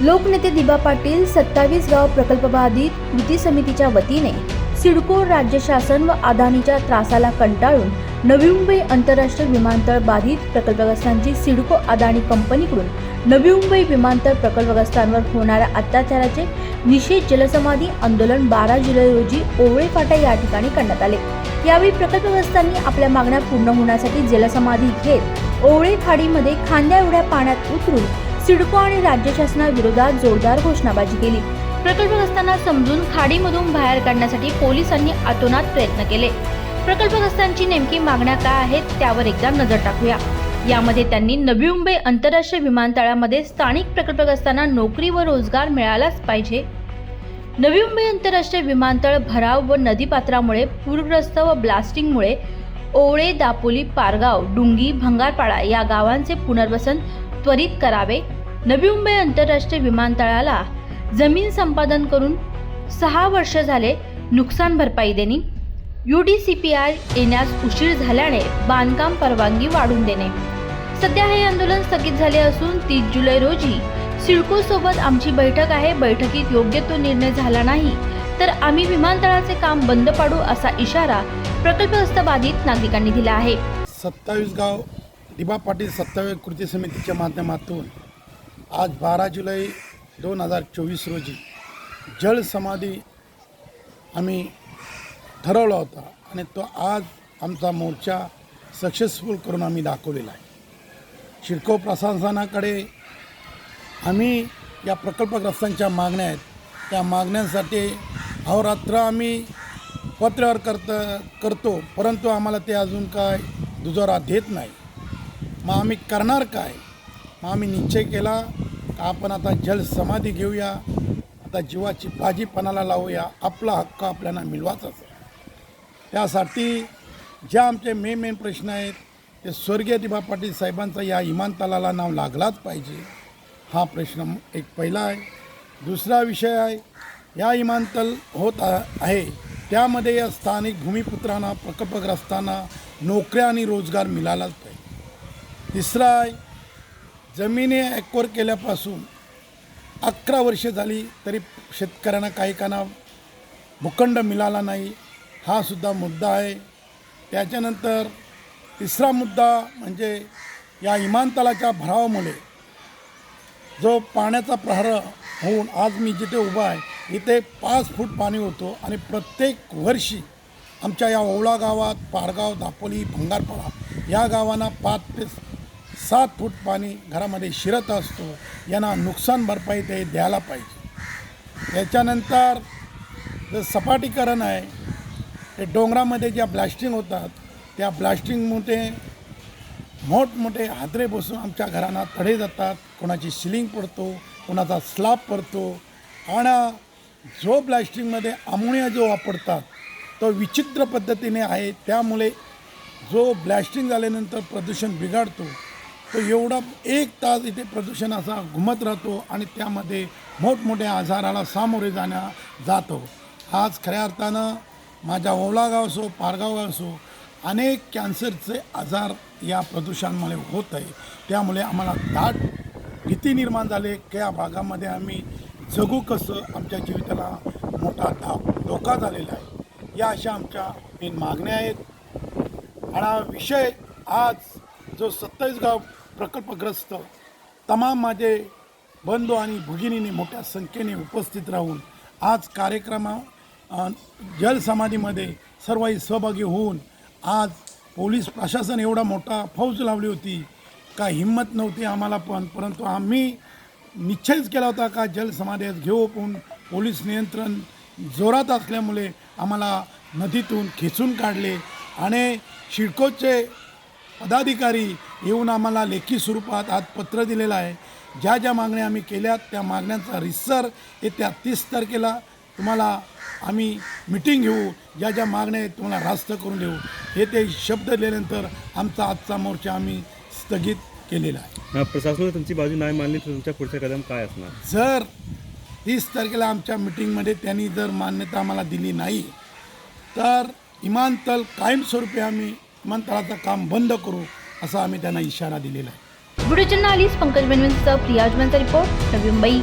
लोकनेते दिबा पाटील सत्तावीस गाव प्रकल्पबाधित कृती समितीच्या वतीने सिडको राज्य शासन व अदानीच्या त्रासाला कंटाळून नवी मुंबई आंतरराष्ट्रीय विमानतळ बाधित प्रकल्पग्रस्तांची सिडको अदानी कंपनीकडून नवी मुंबई विमानतळ प्रकल्पग्रस्तांवर होणाऱ्या अत्याचाराचे निषेध जलसमाधी आंदोलन बारा जुलै रोजी ओवळे फाटा या ठिकाणी करण्यात आले. यावेळी प्रकल्पग्रस्तांनी आपल्या मागण्या पूर्ण होण्यासाठी जलसमाधी घेत ओवळे खाडीमध्ये खांद्या एवढ्या पाण्यात उतरून सिडको आणि राज्य शासनाविरोधात जोरदार घोषणाबाजी केली. प्रकल्पग्रस्तांना समजून खाडीमधून बाहेर काढण्यासाठी पोलिसांनी आतोनात प्रयत्न केले. प्रकल्पग्रस्तांची नेमकी मागण्या काय आहेत त्यावर एकदा नजर टाकूया. यामध्ये त्यांनी नवी मुंबई आंतरराष्ट्रीय विमानतळामध्ये स्थानिक प्रकल्पग्रस्तांना नोकरी व रोजगार मिळालाच पाहिजे. नवी मुंबई आंतरराष्ट्रीय विमानतळ भराव व नदीपात्रामुळे पूरग्रस्त व ब्लास्टिंगमुळे ओवळे दापोली पारगाव डुंगी भंगारपाडा या गावांचे पुनर्वसन त्वरित करावे. नवी मुंबई आंतरराष्ट्रीय विमानतळाला जमीन संपादन करून सहा वर्ष झाले नुकसान भरपाई देणे U D C P R येण्यास उशीर झाल्याने बांधकाम परवानगी वाढून देणे. सध्या हे आंदोलन स्थगित झाले असून तीस जुलै रोजी सिडको सोबत आमची बैठक आहे. बैठकीत योग्य तो निर्णय झाला नाही तर आम्ही विमानतळाचे काम बंद पाडू असा इशारा प्रकल्पग्रस्त बाधित नागरिकांनी दिला आहे. सत्तावीस गाव दिबा पाटील सत्तावीस कृती समितीच्या माध्यमातून आज बारा जुलै दोन हजार चोवीस रोजी जल समाधी आम्ही ठरवला होता आणि तो आज आमचा मोर्चा सक्सेसफुल करून आम्ही दाखवलेला आहे. शिडको प्रशासनाकडे आम्ही या प्रकल्पग्रस्तांच्या मागण्या आहेत. त्या मागण्यांसाठी अहोरात्र आम्ही पत्रावर करत करतो परंतु आम्हाला ते अजून काय दुजोरा देत नाही. मग आम्ही करणार काय? मग आम्ही निश्चय केला का आपण आता जल समाधी घेऊया आता जीवाची बाजीपणाला लावूया आपला हक्क आपल्याला मिळवाचाच आहे. त्यासाठी ज्या आमचे मेन मेन प्रश्न आहेत ते स्वर्गीय दिबा पाटील साहेबांचा या इमानतालाला नाव लागलाच पाहिजे. हा प्रश्न एक पहिला आहे. दुसरा विषय आहे या इमानतल होत आहे त्यामध्ये या स्थानिक भूमिपुत्रांना प्रकल्पग्रस्तांना नोकऱ्या आणि रोजगार मिळालाच पाहिजे. तिसरा आहे जमिनी ॲक्वर केल्यापासून अकरा वर्षे झाली तरी शेतकऱ्यांना काही काना भूखंड मिळाला नाही. हा सुद्धा मुद्दा आहे. त्याच्यानंतर तिसरा मुद्दा म्हणजे या विमानतळाच्या भरावामुळे जो पाण्याचा प्रहार होऊन आज मी जिथे उभा आहे इथे पाच फूट पाणी होतो आणि प्रत्येक वर्षी आमच्या या ओवळा गावात पारगाव दापोली भंगारपाडा या गावांना पाच ते सात फूट पाणी घरामध्ये शिरत असतो यांना नुकसान भरपाई ते द्यायला पाहिजे. त्याच्यानंतर जे सपाटीकरण आहे ते डोंगरामध्ये ज्या ब्लास्टिंग होतात त्या ब्लास्टिंगमुळे मोठमोठे हादरे बसून आमच्या घरांना तडे जातात कोणाची सिलिंग पडतो कोणाचा स्लाब पडतो. आणि जो ब्लास्टिंगमध्ये अमोनिया जो वापरतात तो विचित्र पद्धतीने आहे. त्यामुळे जो ब्लास्टिंग झाल्यानंतर प्रदूषण बिघाडतो तो एवढा एक तास इथे प्रदूषण असा घुमत राहतो आणि त्यामध्ये मोठमोठ्या आजाराला सामोरे जाण्या जातो. आज खऱ्या अर्थानं माझ्या ओलागाव असो पारगावगाव असो अनेक कॅन्सरचे आजार या प्रदूषणामुळे होत आहे. त्यामुळे आम्हाला दाट भीती निर्माण झाले. की या भागामध्ये आम्ही जगू कसं आमच्या जीविताला मोठा धा धोका झालेला आहे. या अशा आमच्या मेन मागण्या आहेत. आणि हा विषय आज जो सत्तावीस गाव प्रकल्पग्रस्त तमाम माझे बंधू आणि भगिनीने मोठ्या संख्येने उपस्थित राहून आज कार्यक्रमा जलसमाधीमध्ये सर्वही सहभागी होऊन आज पोलीस प्रशासन एवढा मोठा फौज लावली होती. का हिंमत नव्हती आम्हाला पण परंतु आम्ही निश्चयच केला होता का जलसमाधीत घेऊ पण पोलीस नियंत्रण जोरात असल्यामुळे आम्हाला नदीतून खेचून काढले आणि शिडकोचे पदाधिकारी येऊन आम्हाला लेखी स्वरूपात आज पत्र दिलेलं आहे. ज्या ज्या मागण्या आम्ही केल्यात त्या मागण्यांचा रिसर येत्या तीस तारखेला तुम्हाला आम्ही मिटिंग घेऊ. ज्या ज्या मागण्या आहेत तुम्हाला रास्त करून देऊ. हे ते शब्द दिल्यानंतर आमचा आजचा मोर्चा आम्ही स्थगित केलेला आहे. प्रशासनाने तुमची बाजू नाही मानली तर तुमच्या पुढचे कदम काय असणार? जर तीस तारखेला आमच्या मिटिंगमध्ये त्यांनी जर मान्यता आम्हाला दिली नाही तर विमानतळ कायमस्वरूपी आम्ही विमानतळाचं काम बंद करू असा आम्ही त्यांना इशारा दिलेला आहे. व्हिडिओ जर्नालिस्ट पंकज बेनविनसह प्रिया रिपोर्ट नवी मुंबई.